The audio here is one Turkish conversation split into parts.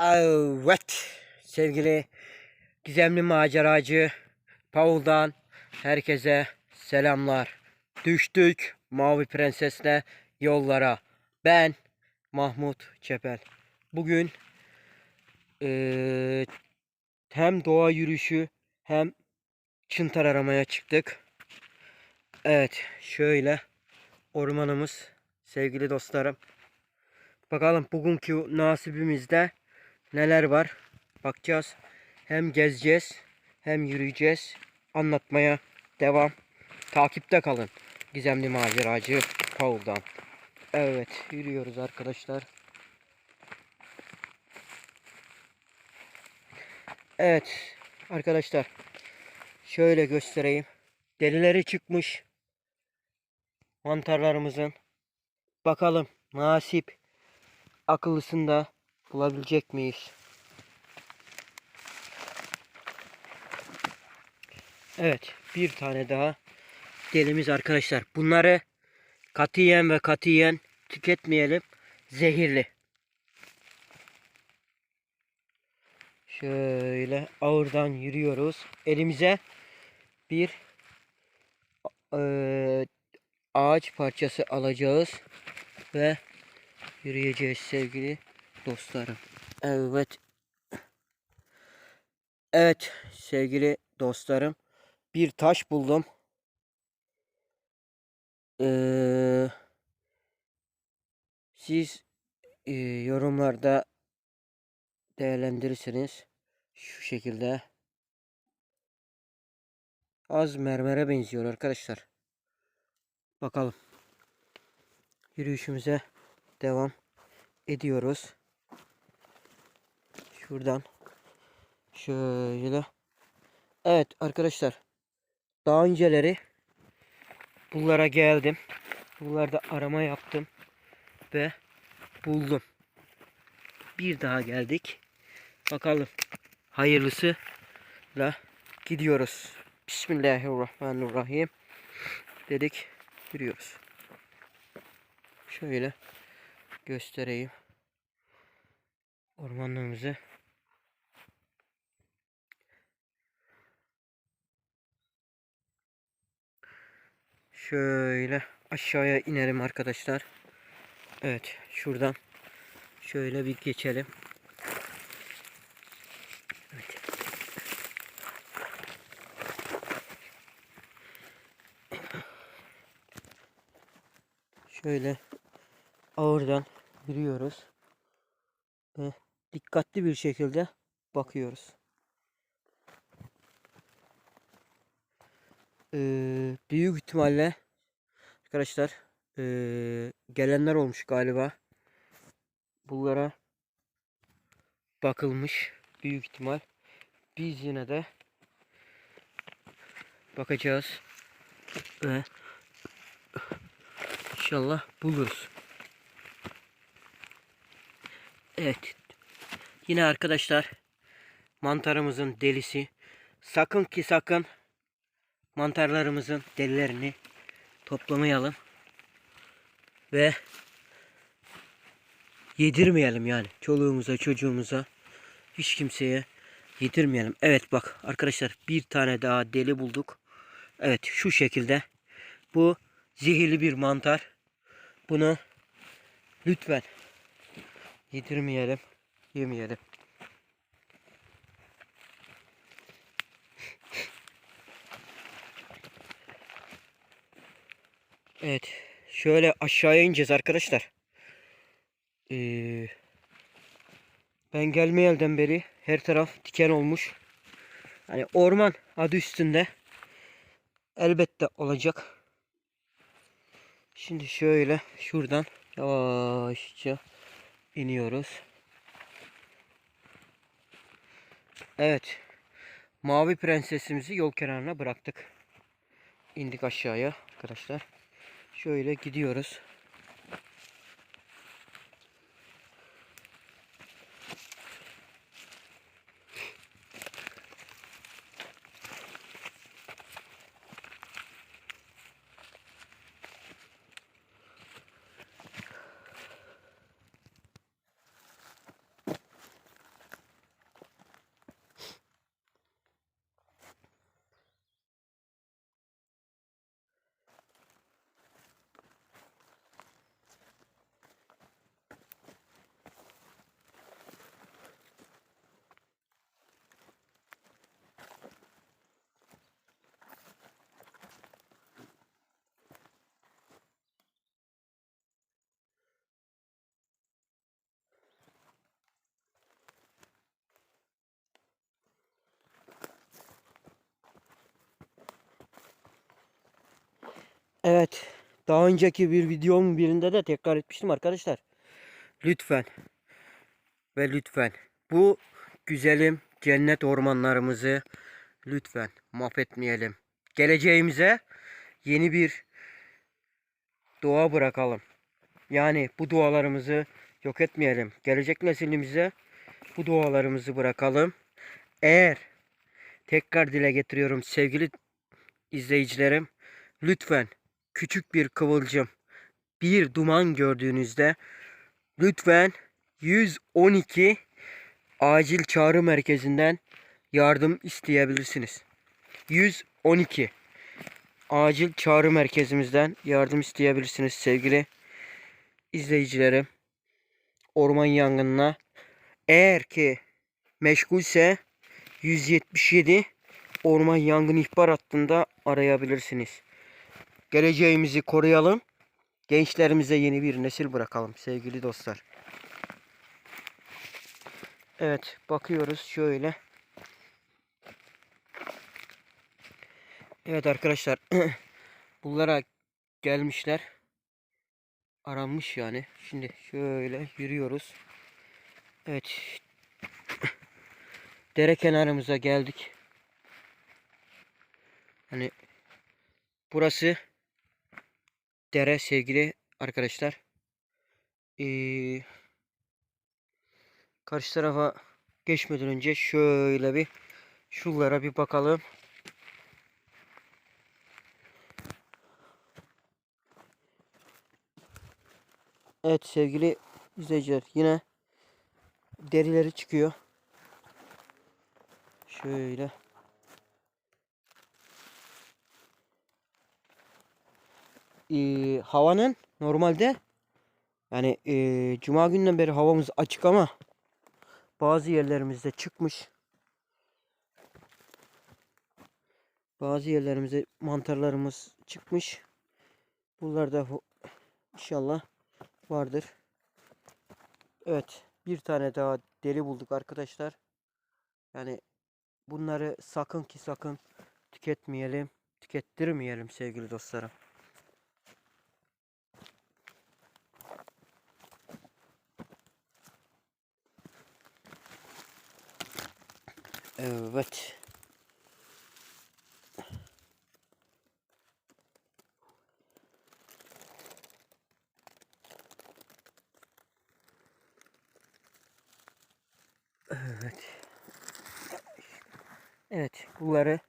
Evet sevgili gizemli maceracı Paul'dan herkese selamlar. Düştük Mavi Prenses'le yollara. Ben Mahmut Çepel. Bugün eee, hem doğa yürüyüşü hem çıntar aramaya çıktık. Evet şöyle ormanımız sevgili dostlarım. Bakalım bugünkü nasibimizde neler var bakacağız. Hem gezeceğiz hem yürüyeceğiz. Anlatmaya devam. Takipte kalın. Gizemli maceracı Paul'dan. Evet yürüyoruz arkadaşlar. Evet arkadaşlar şöyle göstereyim. Delileri çıkmış mantarlarımızın. Bakalım nasip akıllısında bulabilecek miyiz? Evet, bir tane daha delimiz arkadaşlar. Bunları katiyen ve katiyen tüketmeyelim. Zehirli. Şöyle ağırdan yürüyoruz. Elimize bir eee, ağaç parçası alacağız ve yürüyeceğiz sevgili dostlarım. Evet. Evet sevgili dostlarım. Bir taş buldum. Ee, siz e, yorumlarda değerlendirirseniz şu şekilde az mermere benziyor arkadaşlar. Bakalım. Yürüyüşümüze devam ediyoruz. Şuradan şöyle. Evet arkadaşlar. Daha önceleri bunlara geldim. Buralarda arama yaptım ve buldum. Bir daha geldik. Bakalım hayırlısıyla gidiyoruz. Bismillahirrahmanirrahim. Dedik yürüyoruz. Şöyle göstereyim ormanlığımızı. Şöyle aşağıya inelim arkadaşlar. Evet şuradan şöyle bir geçelim. Evet. Şöyle ağırdan yürüyoruz ve dikkatli bir şekilde bakıyoruz. Ee, büyük ihtimalle arkadaşlar ee, gelenler olmuş galiba. Bunlara bakılmış büyük ihtimal. Biz yine de bakacağız ve inşallah buluruz. Evet. Yine arkadaşlar mantarımızın delisi. Sakın ki sakın mantarlarımızın delilerini toplamayalım. Ve yedirmeyelim yani. Çoluğumuza, çocuğumuza, hiç kimseye yedirmeyelim. Evet bak arkadaşlar bir tane daha deli bulduk. Evet şu şekilde. Bu zehirli bir mantar. Bunu lütfen yedirmeyelim, yemeyelim. Evet. Şöyle aşağıya ineceğiz arkadaşlar. Ee, ben gelmeyelden beri her taraf diken olmuş. Hani orman adı üstünde. Elbette olacak. Şimdi şöyle şuradan yavaşça iniyoruz. Evet. Mavi prensesimizi yol kenarına bıraktık. İndik aşağıya arkadaşlar. Şöyle gidiyoruz. Evet. Daha önceki bir videomun birinde de tekrar etmiştim arkadaşlar. Lütfen ve lütfen bu güzelim cennet ormanlarımızı lütfen mahvetmeyelim. Geleceğimize yeni bir doğa bırakalım. Yani bu dualarımızı yok etmeyelim. Gelecek neslimize bu dualarımızı bırakalım. Eğer tekrar dile getiriyorum sevgili izleyicilerim lütfen küçük bir kıvılcım bir duman gördüğünüzde lütfen 112 acil çağrı merkezinden yardım isteyebilirsiniz. 112 acil çağrı merkezimizden yardım isteyebilirsiniz sevgili izleyicilerim. Orman yangınına eğer ki meşgulse 177 orman yangın ihbar hattında arayabilirsiniz. Geleceğimizi koruyalım. Gençlerimize yeni bir nesil bırakalım sevgili dostlar. Evet bakıyoruz şöyle. Evet arkadaşlar bunlara gelmişler. Aranmış yani. Şimdi şöyle yürüyoruz. Evet. Dere kenarımıza geldik. Hani burası dere sevgili arkadaşlar. Ee, karşı tarafa geçmeden önce şöyle bir şunlara bir bakalım. Evet sevgili izleyiciler yine derileri çıkıyor. Şöyle. Ee, havanın normalde yani ee, cuma günden beri havamız açık ama bazı yerlerimizde çıkmış. Bazı yerlerimizde mantarlarımız çıkmış. Bunlar da inşallah vardır. Evet. Bir tane daha deri bulduk arkadaşlar. Yani bunları sakın ki sakın tüketmeyelim. Tükettirmeyelim sevgili dostlarım. Evet. Evet. Evet, bunları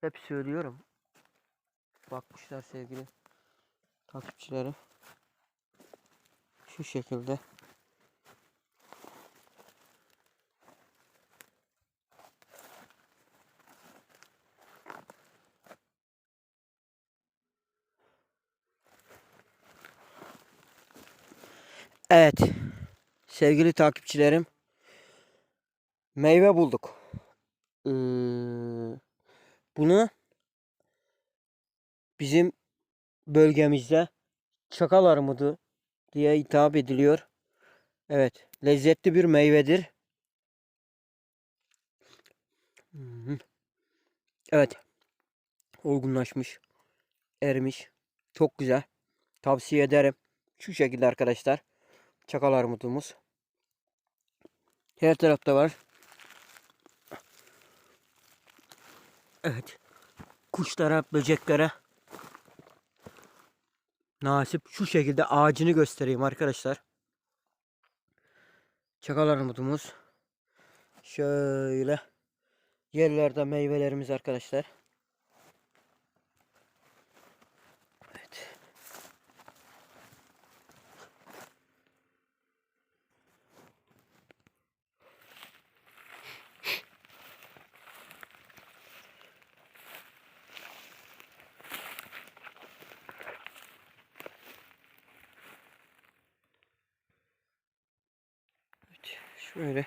hep söylüyorum. Bakmışlar sevgili takipçilerim. Şu şekilde. Evet. Sevgili takipçilerim. Meyve bulduk. Ee, bunu bizim bölgemizde çakal armudu diye hitap ediliyor. Evet. Lezzetli bir meyvedir. Evet. Olgunlaşmış. Erimiş. Çok güzel. Tavsiye ederim. Şu şekilde arkadaşlar. Çakal armudumuz. Her tarafta var. Evet. Kuşlara, böceklere nasip şu şekilde ağacını göstereyim arkadaşlar. Çakal armudumuz. Şöyle yerlerde meyvelerimiz arkadaşlar. Şöyle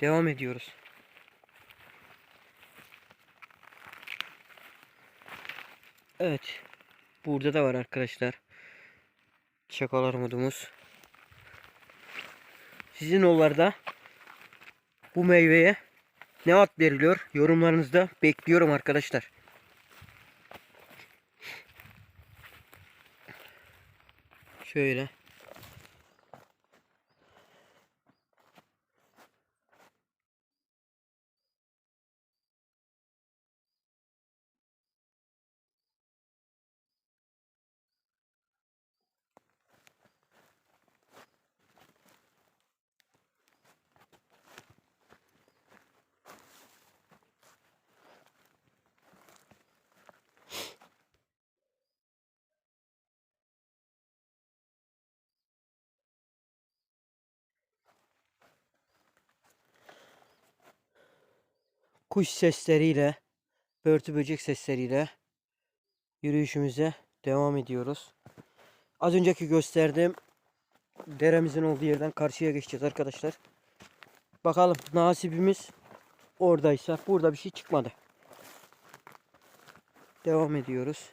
devam ediyoruz. Evet. Burada da var arkadaşlar. Çakal armudumuz. Sizin olarda bu meyveye ne ad veriliyor? Yorumlarınızda bekliyorum arkadaşlar. Şöyle. Kuş sesleriyle, börtü böcek sesleriyle yürüyüşümüze devam ediyoruz. Az önceki gösterdiğim deremizin olduğu yerden karşıya geçeceğiz arkadaşlar. Bakalım nasibimiz oradaysa burada bir şey çıkmadı. Devam ediyoruz.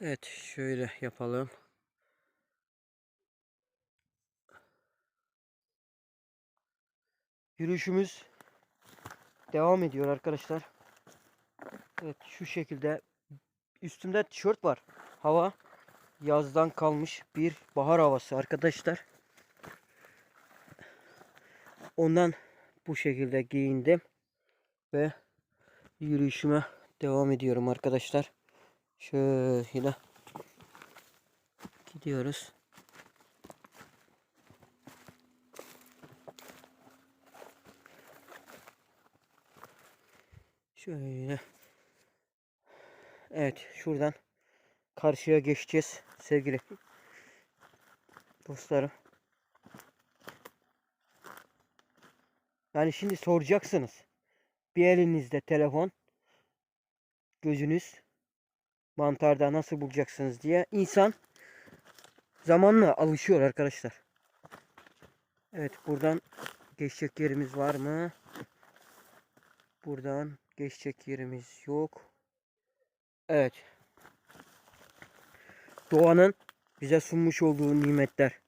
Evet şöyle yapalım. Yürüyüşümüz devam ediyor arkadaşlar. Evet şu şekilde üstümde tişört var. Hava yazdan kalmış bir bahar havası arkadaşlar. Ondan bu şekilde giyindim ve yürüyüşüme devam ediyorum arkadaşlar. Şöyle gidiyoruz. Şöyle. Evet şuradan karşıya geçeceğiz sevgili dostlarım. Yani şimdi soracaksınız. Bir elinizde telefon, gözünüz mantarda nasıl bulacaksınız diye insan zamanla alışıyor arkadaşlar. Evet buradan geçecek yerimiz var mı? Buradan geçecek yerimiz yok. Evet. Doğanın bize sunmuş olduğu nimetler.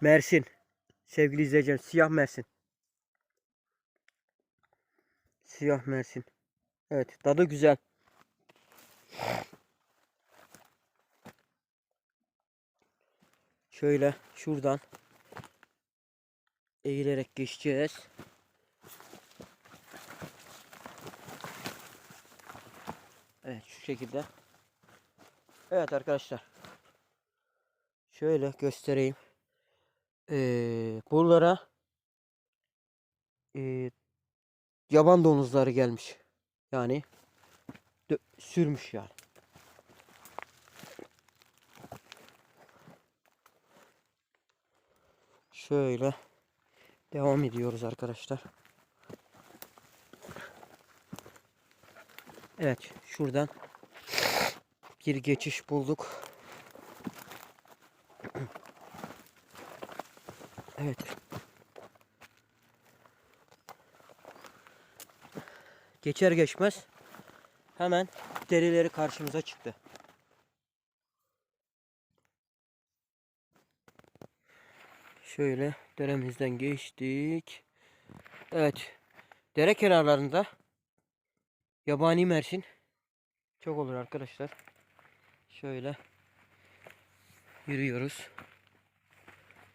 Mersin. Sevgili izleyiciler siyah Mersin. Siyah Mersin. Evet tadı güzel. Şöyle şuradan eğilerek geçeceğiz. Evet şu şekilde. Evet arkadaşlar. Şöyle göstereyim. Ee, buralara ee, yaban domuzları gelmiş. Yani sürmüş yani. Şöyle devam ediyoruz arkadaşlar. Evet şuradan bir geçiş bulduk. Evet. Geçer geçmez hemen derileri karşımıza çıktı. Şöyle deremizden geçtik. Evet. Dere kenarlarında yabani mersin çok olur arkadaşlar. Şöyle yürüyoruz.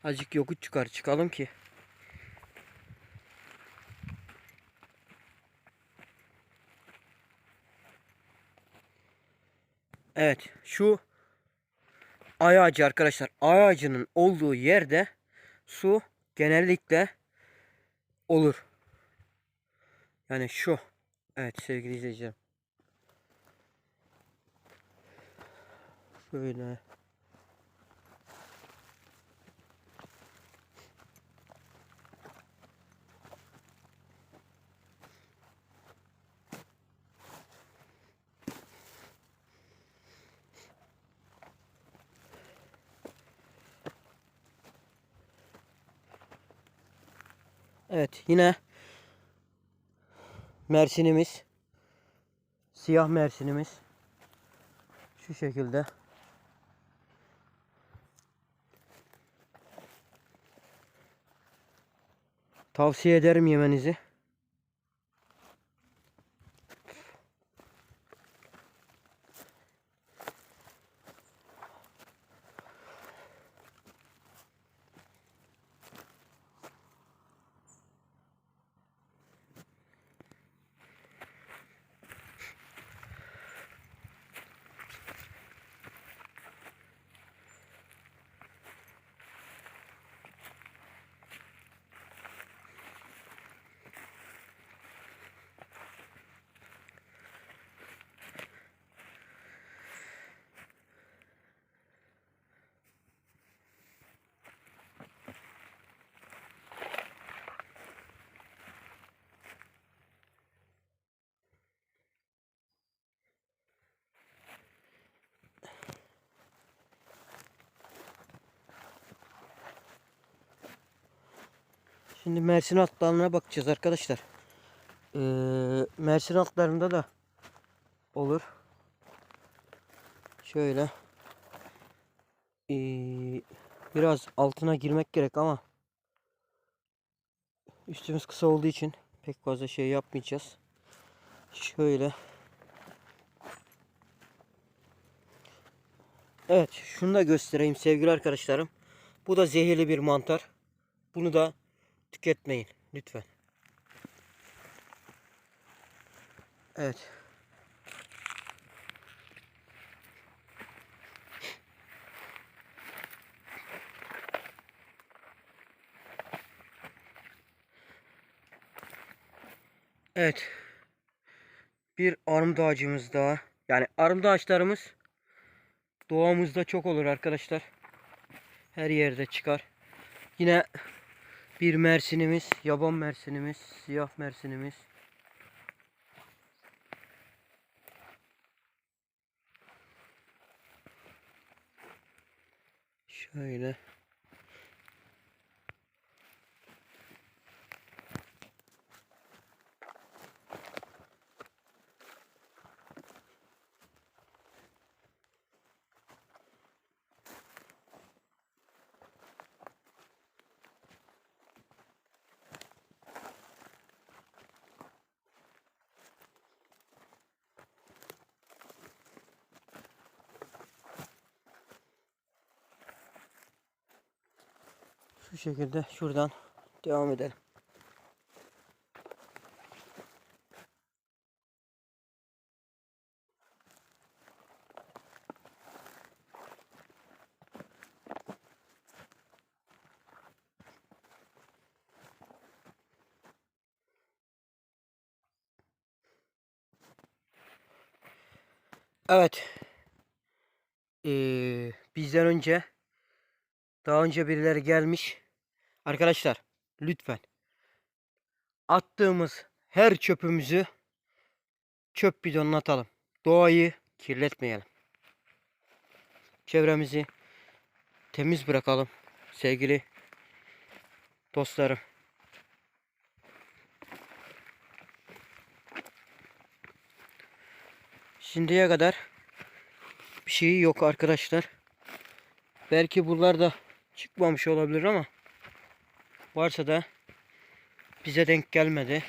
Azıcık yokuş çıkar çıkalım ki. Evet şu ay ağacı arkadaşlar. Ay ağacının olduğu yerde su genellikle olur. Yani şu. Evet sevgili izleyicilerim. Şöyle. Evet yine Mersinimiz. Siyah Mersinimiz. Şu şekilde. Tavsiye ederim yemenizi. Şimdi Mersin altlarına bakacağız arkadaşlar. Ee, Mersin altlarında da olur. Şöyle. Ee, biraz altına girmek gerek ama üstümüz kısa olduğu için pek fazla şey yapmayacağız. Şöyle. Evet, şunu da göstereyim sevgili arkadaşlarım. Bu da zehirli bir mantar. Bunu da tüketmeyin lütfen. Evet. Evet. Bir armut ağacımız daha. Yani armut ağaçlarımız doğamızda çok olur arkadaşlar. Her yerde çıkar. Bir mersinimiz, yaban mersinimiz, siyah mersinimiz. Şöyle. Şu şekilde şuradan devam edelim. Evet. Ee, bizden önce daha önce birileri gelmiş. Arkadaşlar lütfen attığımız her çöpümüzü çöp bidonuna atalım. Doğayı kirletmeyelim. Çevremizi temiz bırakalım sevgili dostlarım. Şimdiye kadar bir şey yok arkadaşlar. Belki bunlar da çıkmamış olabilir ama varsa da bize denk gelmedi.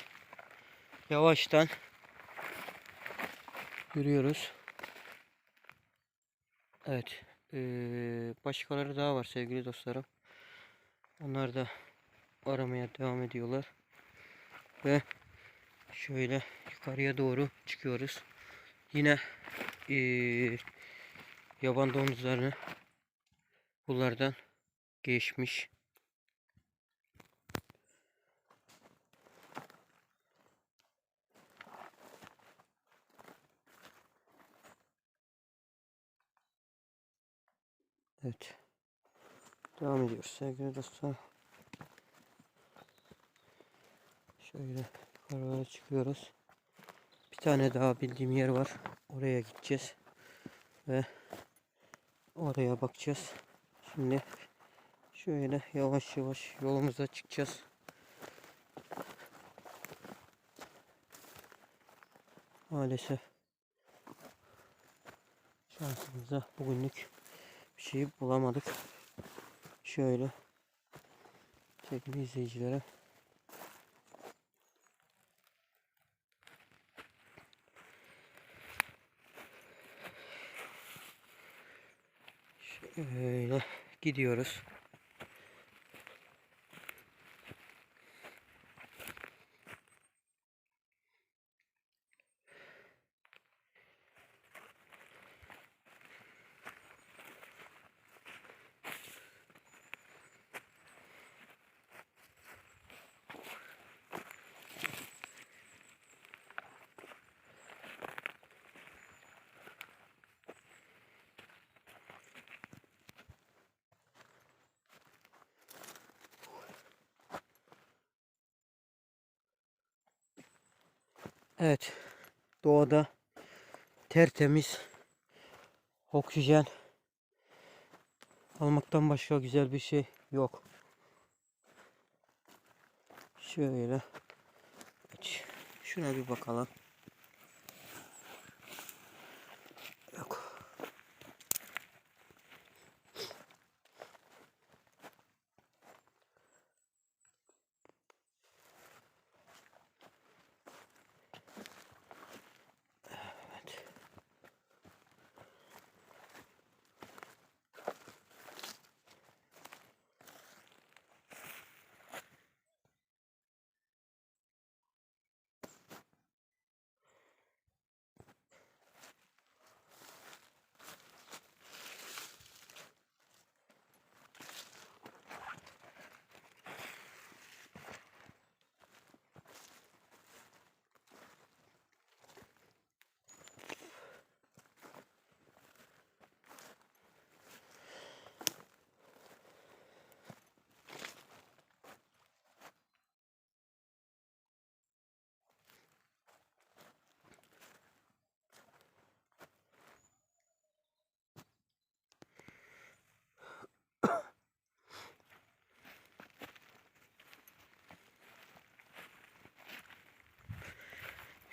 Yavaştan yürüyoruz. Evet. eee, başkaları daha var sevgili dostlarım. Onlar da aramaya devam ediyorlar. Ve şöyle yukarıya doğru çıkıyoruz. Yine eee, yaban domuzlarını bunlardan geçmiş. Evet. Devam ediyoruz sevgili dostlar. Şöyle yukarılara çıkıyoruz. Bir tane daha bildiğim yer var. Oraya gideceğiz. Ve oraya bakacağız. Şimdi şöyle yavaş yavaş yolumuza çıkacağız. Maalesef şansımıza bugünlük bir şey bulamadık. Şöyle sevgili izleyicilere şöyle gidiyoruz. Evet. Doğada tertemiz oksijen almaktan başka güzel bir şey yok. Şöyle. Şuna bir bakalım.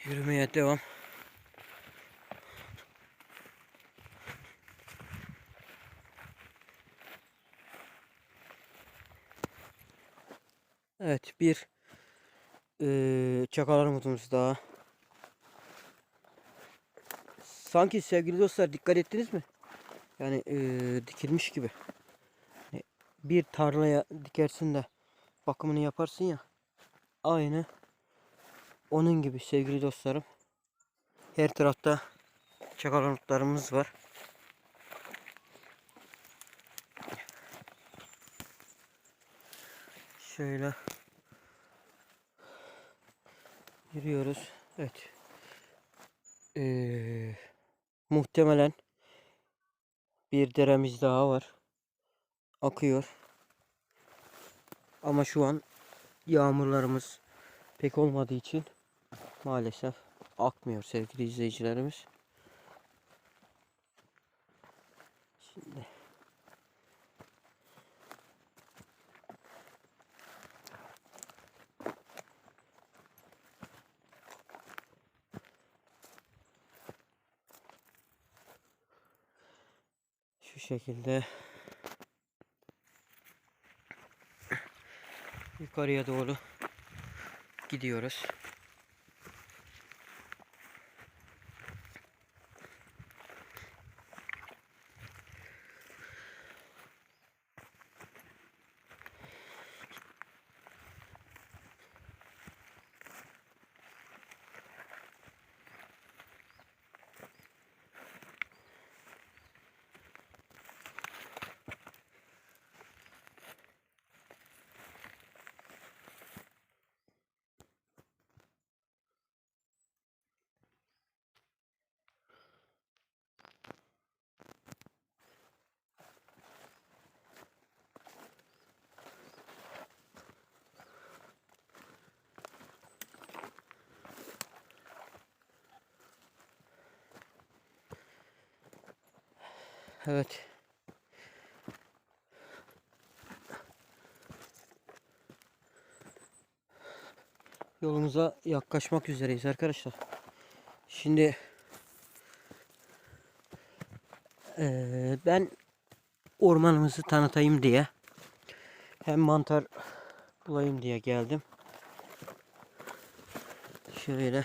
Yürümeye devam. Evet bir eee çakal armudumuz daha. Sanki sevgili dostlar dikkat ettiniz mi? Yani eee, dikilmiş gibi. Hani bir tarlaya dikersin de bakımını yaparsın ya. Aynı onun gibi sevgili dostlarım. Her tarafta çakal armutlarımız var. Şöyle yürüyoruz. Evet. Ee, muhtemelen bir deremiz daha var. Akıyor. Ama şu an yağmurlarımız pek olmadığı için maalesef akmıyor sevgili izleyicilerimiz. Şimdi şu şekilde yukarıya doğru gidiyoruz. Evet. Yolumuza yaklaşmak üzereyiz arkadaşlar. Şimdi eee, ben ormanımızı tanıtayım diye hem mantar bulayım diye geldim. Şöyle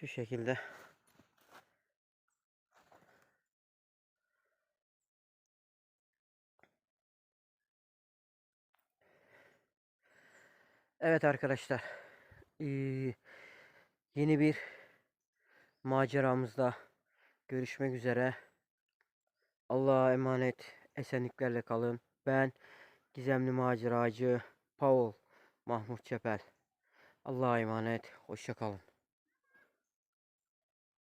şu şekilde Evet arkadaşlar. yeni bir maceramızda görüşmek üzere. Allah'a emanet. Esenliklerle kalın. Ben gizemli maceracı Paul Mahmut Çepel. Allah'a emanet. Hoşça kalın.